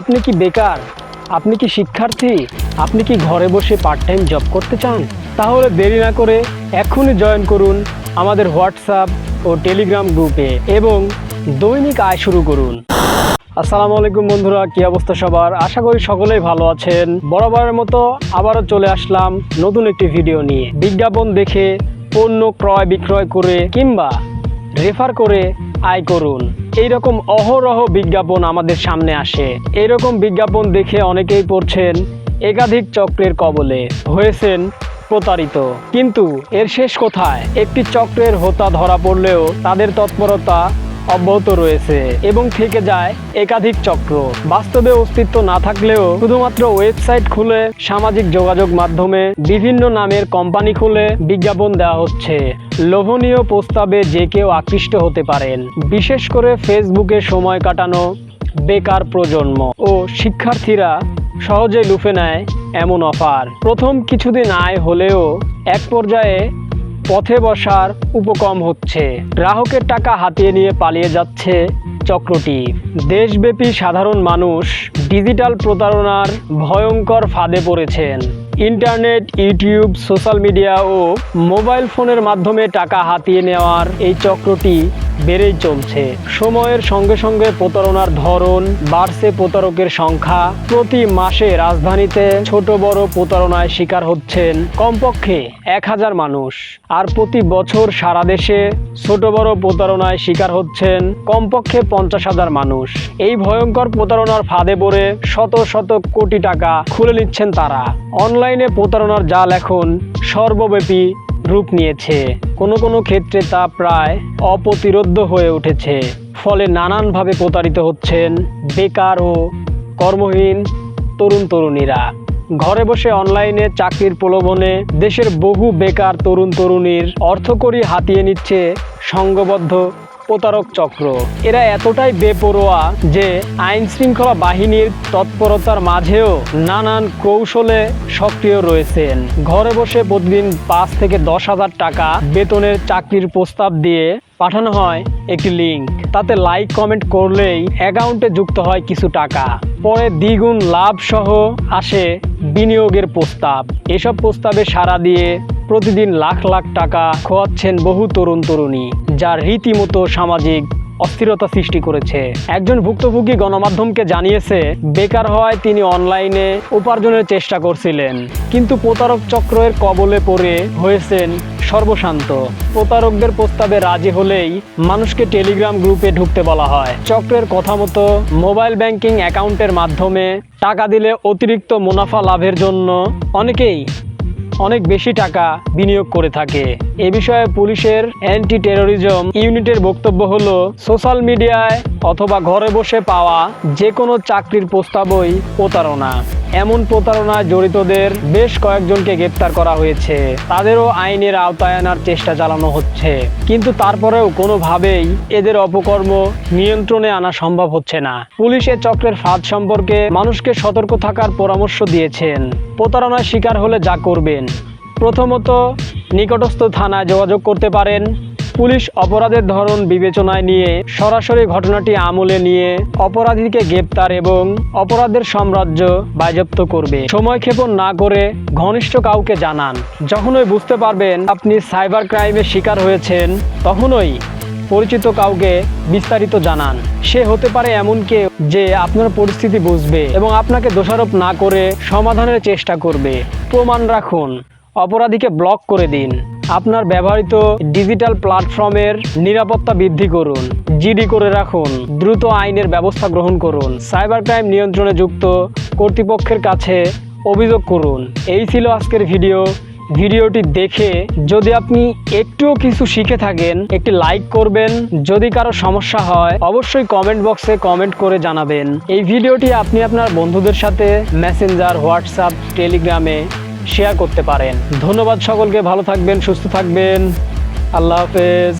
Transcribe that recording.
আপনি কি বেকার? আপনি কি শিক্ষার্থী? আপনি কি ঘরে বসে পার্ট টাইম জব করতে চান? তাহলে দেরি না করে এখনই জয়েন করুন আমাদের হোয়াটসঅ্যাপ ও টেলিগ্রাম গ্রুপে এবং দৈনিক আয় শুরু করুন। আসসালামু আলাইকুম বন্ধুরা, কি অবস্থা সবার? আশা করি সকলেই ভালো আছেন। বরাবরের মতো আবারও চলে আসলাম নতুন একটি ভিডিও নিয়ে। বিজ্ঞাপন দেখে পণ্য ক্রয় বিক্রয় করে কিংবা রেফার করে আয় করুন। এইরকম অহরহ বিজ্ঞাপন আমাদের সামনে আসে। এরকম বিজ্ঞাপন দেখে অনেকেই পড়ছেন একাধিক চক্রের কবলে। হয়েছেন প্রতারিত। কিন্তু এর শেষ কোথায়? একটি চক্রের হোতা ধরা পড়লেও তাদের তৎপরতা অব্যাহত রয়েছে এবং থেকে যায় একাধিক চক্র। বাস্তবে অস্তিত্ব না থাকলেও শুধুমাত্র ওয়েবসাইট খুলে সামাজিক যোগাযোগ মাধ্যমে বিভিন্ন নামের কোম্পানি খুলে বিজ্ঞাপন দেওয়া হচ্ছে। লোভনীয় প্রস্তাবে যে কেউ আকৃষ্ট হতে পারেন। বিশেষ করে ফেসবুকে সময় কাটানো বেকার প্রজন্ম ও শিক্ষার্থীরা সহজে লুফে নেয় এমন অফার। প্রথম কিছুদিন আয় হলেও এক পর্যায়ে পথে বসার উপকম হচ্ছে। গ্রাহকের টাকা হাতিয়ে নিয়ে পালিয়ে যাচ্ছে চক্রটি। দেশব্যাপী সাধারণ মানুষ ডিজিটাল প্রতারণার ভয়ঙ্কর ফাঁদে পড়েছেন। ইন্টারনেট, ইউটিউব, সোশ্যাল মিডিয়া ও মোবাইল ফোনের মাধ্যমে টাকা হাতিয়ে নেওয়ার এই চক্রটি বেড়েই চলছে। সময়ের সঙ্গে সঙ্গে প্রতারণার ধরন বাড়ছে প্রতারকের সংখ্যা। প্রতি মাসে রাজধানীতে ছোট বড় প্রতারণায় শিকার হচ্ছেন কমপক্ষে এক হাজার মানুষ। আর প্রতি বছর সারা দেশে ছোট বড় প্রতারণায় শিকার হচ্ছেন কমপক্ষে পঞ্চাশ হাজার মানুষ। এই ভয়ঙ্কর প্রতারণার ফাঁদে পড়ে শত শত কোটি টাকা খুলে নিচ্ছেন তারা। অনলাইনে প্রতারণার জাল এখন সর্বব্যাপী রূপ নিয়েছে। কোনো কোনো ক্ষেত্রে তা প্রায় অপ্রতিরোধ্য হয়ে উঠেছে। ফলে নানানভাবে প্রতারিত হচ্ছেন বেকার ও কর্মহীন তরুণ তরুণীরা। ঘরে বসে অনলাইনে চাকরির প্রলোভনে দেশের বহু বেকার তরুণ তরুণীর অর্থকরী হাতিয়ে নিচ্ছে সংঘবদ্ধ প্রতারক চক্র। এরা এতটাই বেপরোয়া যে আইন শৃঙ্খলা বাহিনীর তৎপরতার মাঝেও নানান কৌশলে সক্রিয় রয়েছেন। ঘরে বসে প্রতিদিন পাঁচ থেকে দশ হাজার টাকা বেতনের চাকরির প্রস্তাব দিয়ে পাঠানো হয় একটি লিঙ্ক। তাতে লাইক, কমেন্ট করলেই অ্যাকাউন্টে যুক্ত হয় কিছু টাকা। পরে দ্বিগুণ লাভ সহ আসে বিনিয়োগের প্রস্তাব। এসব প্রস্তাবে সাড়া দিয়ে প্রতিদিন লাখ লাখ টাকা খোয়াচ্ছেন বহু তরুণ তরুণী যা রীতিমতো সামাজিক অস্থিরতা সৃষ্টি করেছে। একজন ভুক্তভোগী গণমাধ্যমকে জানিয়েছে, বেকার হওয়ায় তিনি অনলাইনে উপার্জনের চেষ্টা করছিলেন, কিন্তু প্রতারক চক্রের কবলে পড়ে হয়েছেন সর্বশান্ত। প্রতারকদের প্রস্তাবে রাজি হলেই মানুষকে টেলিগ্রাম গ্রুপে ঢুকতে বলা হয়। চক্রের কথা মতো মোবাইল ব্যাংকিং অ্যাকাউন্টের মাধ্যমে টাকা দিলে অতিরিক্ত মুনাফা লাভের জন্য অনেকেই অনেক বেশি টাকা বিনিয়োগ করে থাকে। এ বিষয়ে পুলিশের অ্যান্টি টেরোরিজম ইউনিটের বক্তব্য হলো সোশ্যাল মিডিয়ায় অথবা ঘরে বসে পাওয়া যে কোনো চাকরির প্রস্তাবই প্রতারণা। এমন প্রতারণায় জড়িতদের বেশ কয়েকজনকে গ্রেপ্তার করা হয়েছে। তাদেরও আইনের আওতায় আনার চেষ্টা চালানো হচ্ছে। কিন্তু তারপরেও কোনোভাবেই এদের অপকর্ম নিয়ন্ত্রণে আনা সম্ভব হচ্ছে না। পুলিশ এ চক্রের ফাঁদ সম্পর্কে মানুষকে সতর্ক থাকার পরামর্শ দিয়েছেন। প্রতারণার শিকার হলে যা করবেন? প্রথমত নিকটস্থ থানায় যোগাযোগ করতে পারেন। পুলিশ অপরাধের ধরন বিবেচনায় নিয়ে সরাসরি ঘটনাটি আমলে নিয়ে অপরাধীকে গ্রেপ্তার এবং অপরাধের সাম্রাজ্য বাজেপ্ত করবে। সময় ক্ষেপণ না করে ঘনিষ্ঠ কাউকে জানান। যখনই বুঝতে পারবেন আপনি সাইবার ক্রাইমের শিকার হয়েছেন, তখনই পরিচিত কাউকে বিস্তারিত জানান। সে হতে পারে এমন কেউ যে আপনার পরিস্থিতি বুঝবে এবং আপনাকে দোষারোপ না করে সমাধানের চেষ্টা করবে। প্রমাণ রাখুন অপরাধীকে ব্লক করে দিন। আপনার ব্যবহৃত ডিজিটাল প্ল্যাটফর্মের নিরাপত্তা বৃদ্ধি করুন জিডি করে রাখুন, দ্রুত আইনের ব্যবস্থা গ্রহণ করুন সাইবার ক্রাইম নিয়ন্ত্রণে যুক্ত কর্তৃপক্ষের কাছে অভিযোগ করুন। এই ছিল আজকের ভিডিও ভিডিওটি দেখে যদি আপনি একটুও কিছু শিখে থাকেন, একটি লাইক করবেন। যদি কারও সমস্যা হয়, অবশ্যই কমেন্ট বক্সে কমেন্ট করে জানাবেন। এই ভিডিওটি আপনি আপনার বন্ধুদের সাথে মেসেঞ্জার হোয়াটসঅ্যাপ টেলিগ্রামে শেয়ার করতে পারেন। ধন্যবাদ সকলকে ভালো থাকবেন সুস্থ থাকবেন। আল্লাহ হাফেজ।